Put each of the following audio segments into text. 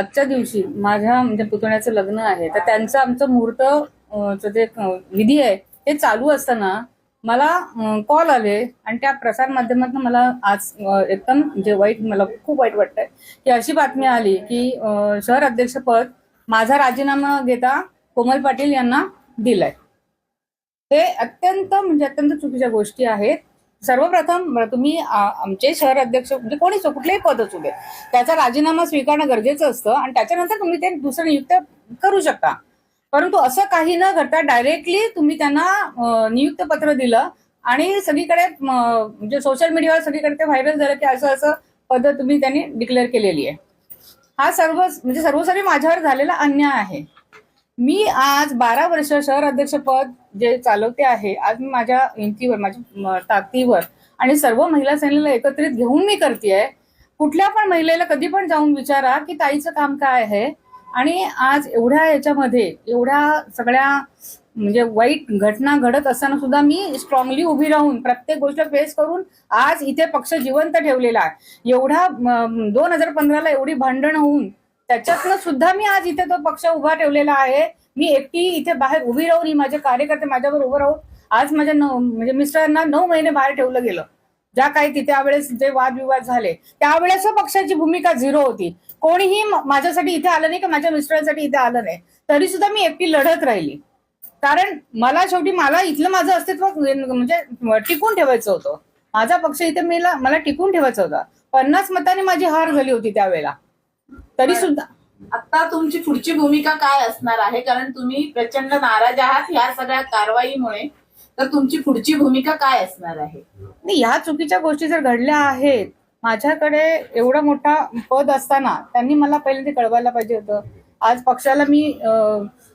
आजच्या दिवशी माझ्या म्हणजे पुतण्याचं लग्न आहे तर त्यांचं आमचं मुहूर्त जे विधी आहे ते चालू असताना मला कॉल आले आणि त्या प्रसार माध्यमातून मला आज एकदम म्हणजे वाईट मला खूप वाईट वाटतंय. की अशी बातमी आली की शहर अध्यक्षपद माझा राजीनामा घेता कोमल पाटील यांना दिलाय. हे अत्यंत म्हणजे अत्यंत चुकीच्या गोष्टी आहेत. सर्वप्रथम तुम्ही आमचे शहर अध्यक्ष म्हणजे कोणीच कुठलेही पद असू दे. त्याचा राजीनामा स्वीकारणं गरजेचं असतं आणि त्याच्यानंतर तुम्ही ते दुसरं नियुक्त करू शकता. परंतु असं काही न करता डायरेक्टली तुम्ही त्यांना नियुक्त पत्र दिलं आणि सगळीकडे म्हणजे सोशल मीडियावर सगळीकडे ते व्हायरल झालं की असं असं पद तुम्ही त्यांनी डिक्लेअर केलेली आहे. हा सर्व म्हणजे सर्वसरी माझ्यावर झालेला अन्याय आहे. मी आज बारा वर्ष शहर अध्यक्षपद जे चालवते आहे आज मी माझ्या इंतीवर माझ्या ताकदीवर आणि सर्व महिला सेनेला एकत्रित घेऊन मी करते कुठल्या पण महिलेला कधी पण जाऊन विचारा की ताईचं काम काय आहे. आणि आज एवढ्या याच्यामध्ये एवढ्या सगळ्या म्हणजे वाईट घटना घडत असताना सुद्धा मी स्ट्रॉंगली उभी राहून प्रत्येक गोष्ट फेस करून आज इथे पक्ष जिवंत ठेवलेला आहे. एवढा दोन हजार पंधराला एवढी भांडण होऊन त्याच्यातनं सुद्धा मी आज इथे तो पक्ष उभा ठेवलेला आहे. मी एकटी इथे बाहेर उभी राहून ही माझे कार्यकर्ते माझ्यावर उभं राहून आज माझ्या नऊ म्हणजे मिस्टरांना नऊ महिने बाहेर ठेवलं गेलं. ज्या काही तिथे त्यावेळेस जे वादविवाद झाले त्यावेळेस पक्षाची भूमिका झिरो होती. कोणीही माझ्यासाठी इथे आलं नाही की माझ्या मिस्टरांसाठी इथे आलं नाही. तरी सुद्धा मी एकटी लढत राहिली. कारण मला शेवटी मला इथलं माझं अस्तित्व म्हणजे टिकून ठेवायचं होतं. माझा पक्ष इथे मला मला टिकून ठेवायचा होता. पन्नास मतांनी माझी हार झाली होती त्यावेळेला. तरी सुद्धा आता तुमची पुढची भूमिका काय असणार आहे? कारण तुम्ही प्रचंड नाराज आहात ह्या सगळ्या कारवाईमुळे. तर तुमची पुढची भूमिका काय असणार आहे? नाही ह्या चुकीच्या गोष्टी जर घडल्या आहेत माझ्याकडे एवढा मोठा पद असताना त्यांनी मला पहिले ते कळवायला पाहिजे होतं. आज पक्षाला मी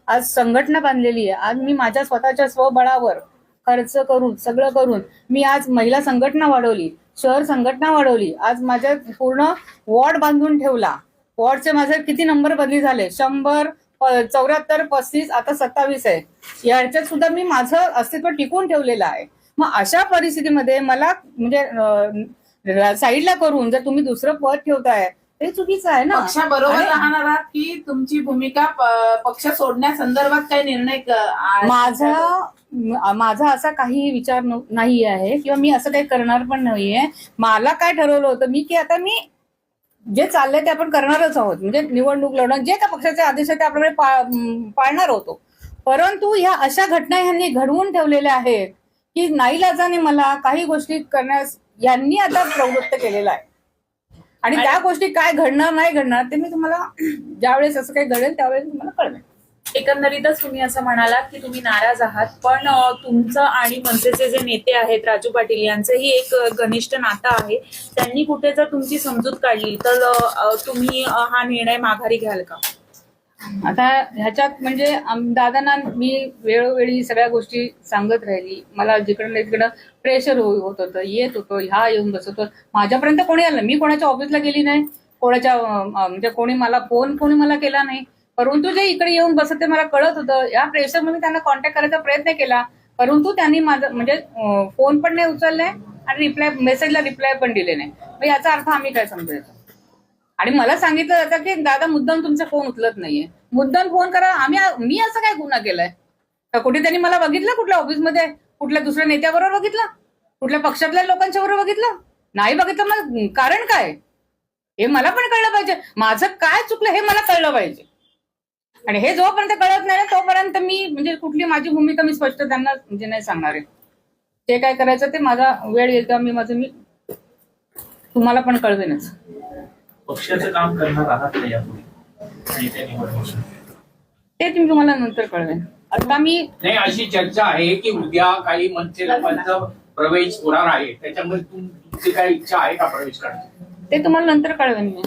आज संघटना बांधलेली आहे. आज मी माझ्या स्वतःच्या स्वबळावर खर्च करून सगळं करून मी आज महिला संघटना वाढवली शहर संघटना वाढवली आज माझ्या पूर्ण वॉर्ड बांधून ठेवला. वॉर्डचे माझे किती नंबर बदली झाले? शंभर चौऱ्याहत्तर पस्तीस आता सत्तावीस आहे याच्यात सुद्धा मी माझं अस्तित्व टिकून ठेवलेलं आहे. मग अशा परिस्थितीमध्ये मला म्हणजे साईडला करून जर तुम्ही दुसरं पद ठेवताय ते चुकीचं आहे ना? पक्षाबरोबर राहणार आहात की तुमची भूमिका पक्ष सोडण्यासंदर्भात काही निर्णय माझा माझा असा काही विचार नाही आहे किंवा मी असं काही करणार पण नाहीये. मला काय ठरवलं होतं मी की आता मी जे चाललंय ते आपण करणारच आहोत. म्हणजे निवडणूक लढणं जे का पक्षाचे आदेश आहेत ते आपल्याकडे पाळणार होतो. परंतु ह्या अशा घटना ह्यांनी घडवून ठेवलेल्या आहेत की नाईलाजाने मला काही गोष्टी करण्यास यांनी आता प्रवृत्त केलेला आहे. आणि त्या गोष्टी काय घडणार नाही घडणार ते मी तुम्हाला ज्यावेळेस असं काही घडेल त्यावेळेस तुम्हाला कळवेन. एकंदरीतच तुम्ही असं म्हणालात की तुम्ही नाराज आहात पण तुमचं आणि मनसेचे जे नेते आहेत राजू पाटील यांचंही एक घनिष्ठ नातं आहे. त्यांनी कुठे जर तुमची समजूत काढली तर तुम्ही हा निर्णय माघारी घ्याल का? आता ह्याच्यात म्हणजे दादांना मी वेळोवेळी सगळ्या गोष्टी सांगत राहिली. मला जिकडं तिकडं प्रेशर हो-, होत होतं येत होतं ह्या येऊन बसत माझ्यापर्यंत कोणी आलं? मी कोणाच्या ऑफिसला गेली नाही? कोणाच्या म्हणजे कोणी मला फोन कोणी मला केला नाही? परंतु जे इकडे येऊन बसत ते मला कळत होतं. या प्रेशरमध्ये मी त्यांना कॉन्टॅक्ट करायचा प्रयत्न केला. परंतु त्यांनी माझं म्हणजे फोन पण नाही उचलले आणि रिप्लाय मेसेजला रिप्लाय पण दिले नाही. मग याचा अर्थ आम्ही काय समजायचो आणि मला सांगितलं जातं की दादा मुद्दाम तुमचा फोन उचलत नाहीये. मुद्दाम फोन करा. आम्ही मी असं काय गुन्हा केलाय? का कुठे त्यांनी मला बघितलं कुठल्या ऑफिसमध्ये कुठल्या दुसऱ्या नेत्याबरोबर बघितलं? कुठल्या पक्षातल्या लोकांच्या बरोबर बघितलं? नाही बघितलं मग कारण काय? हे मला पण कळलं पाहिजे. माझं काय चुकलं हे मला कळलं पाहिजे. आणि हे जोपर्यंत कळत नाही ना तोपर्यंत मी म्हणजे कुठली माझी भूमिका मी स्पष्ट त्यांना म्हणजे नाही सांगणार आहे. जे काय करायचं ते माझा वेळ येईल तेव्हा मी माझं मी तुम्हाला पण कळवेनच. पक्षाचं काम करणार आहात यापुढे? ते मी तुम्हाला नंतर कळवेन. आता मी नाही अशी चर्चा आहे की उद्या काही मनसे लोकांचा प्रवेश होणार आहे. त्याच्यामुळे तुम- तुमची काय इच्छा आहे का प्रवेश करण्याची? ते तुम्हाला नंतर कळवेन मी.